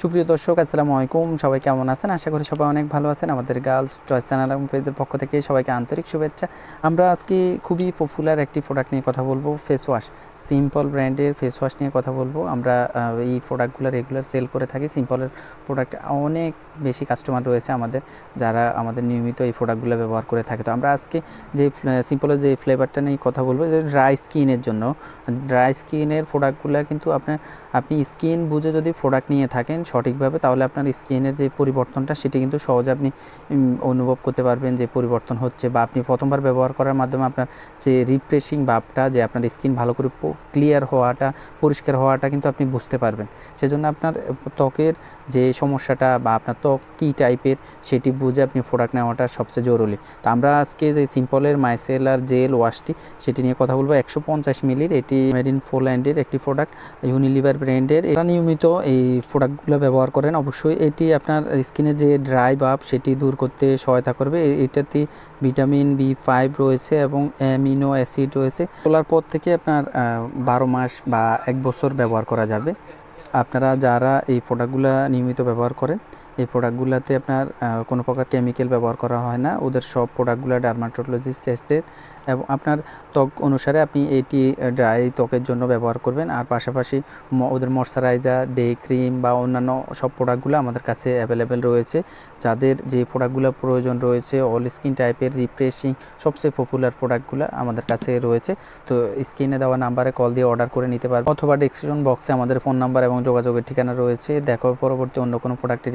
সুপ্রিয় দর্শক, আসসালামু আলাইকুম। সবাই কেমন আছেন? আশা করি সবাই অনেক ভালো আছেন। আমাদের গার্লস চয়েস চ্যানেল এবং পেজের পক্ষ থেকে সবাইকে আন্তরিক শুভেচ্ছা। আমরা আজকে খুবই পপুলার একটি প্রোডাক্ট নিয়ে কথা বলব ফেস ওয়াশ সিম্পল ব্র্যান্ডের ফেস ওয়াশ নিয়ে কথা বলব। আমরা এই প্রোডাক্টগুলো রেগুলার সেল করে থাকি। সিম্পলের প্রোডাক্ট অনেক বেশি কাস্টমার রয়েছে আমাদের, যারা আমাদের নিয়মিত এই প্রোডাক্টগুলো ব্যবহার করে থাকে। তো আমরা আজকে যে সিম্পলের যে ফ্লেভারটা নিয়ে কথা বলব যে ড্রাই স্কিনের জন্য। ড্রাই স্কিনের প্রোডাক্টগুলো কিন্তু আপনার, আপনি স্কিন বুঝে যদি প্রোডাক্ট নিয়ে থাকেন সঠিকভাবে, তাহলে আপনার স্কিনের যে পরিবর্তনটা, সেটি কিন্তু সহজে আপনি অনুভব করতে পারবেন যে পরিবর্তন হচ্ছে বা আপনি প্রথমবার ব্যবহার করার মাধ্যমে আপনার যে রিফ্রেশিং ভাবটা যে আপনার স্কিন ভালো করে ক্লিয়ার হওয়াটা, পরিষ্কার হওয়াটা কিন্তু আপনি বুঝতে পারবেন। সেজন্য আপনার ত্বকের যে সমস্যাটা বা আপনার ত্বক কী টাইপের, সেটি বুঝে আপনি প্রোডাক্ট নেওয়াটা সবচেয়ে জরুরি। তো আমরা আজকে যে সিম্পলের মাইসেলার জেল ওয়াশটি, সেটি নিয়ে কথা বলব। একশো পঞ্চাশ মিলির এটি মেড ইন ফোল্যান্ডের একটি প্রোডাক্ট, ইউনিলিভার ব্র্যান্ডের। এরা নিয়মিত এই প্রোডাক্টগুলো ব্যবহার করেন? অবশ্যই এটি আপনার স্কিনে যে ড্রাই ভাব সেটি দূর করতে সহায়তা করবে। এটাতে ভিটামিন বি ফাইভ রয়েছে এবং অ্যামিনো অ্যাসিড রয়েছে। তোলার পর থেকে আপনার বারো মাস বা এক বছর ব্যবহার করা যাবে। আপনারা যারা এই প্রোডাক্টগুলো নিয়মিত ব্যবহার করেন এই প্রোডাক্টগুলোতে আপনার কোনো প্রকার কেমিক্যাল ব্যবহার করা হয় না। ওদের সব প্রোডাক্টগুলো ডার্মাটোলজিস্ট টেস্টেড এবং আপনার ত্বক অনুসারে আপনি এটি ড্রাই ত্বকের জন্য ব্যবহার করবেন। আর পাশাপাশি ওদের ময়শ্চারাইজার ডে ক্রিম বা অন্যান্য সব প্রোডাক্টগুলো আমাদের কাছে অ্যাভেলেবেল রয়েছে। যাদের যে প্রোডাক্টগুলো প্রয়োজন রয়েছে অল স্কিন টাইপের রিফ্রেশিং সবচেয়ে পপুলার প্রোডাক্টগুলো আমাদের কাছে রয়েছে। তো স্ক্রিনে দেওয়া নাম্বারে কল দিয়ে অর্ডার করে নিতে পারবেন। অথবা ডিসক্রিপশন বক্সে আমাদের ফোন নাম্বার এবং যোগাযোগের ঠিকানা রয়েছে। দেখো পরবর্তী অন্য কোনো প্রোডাক্টের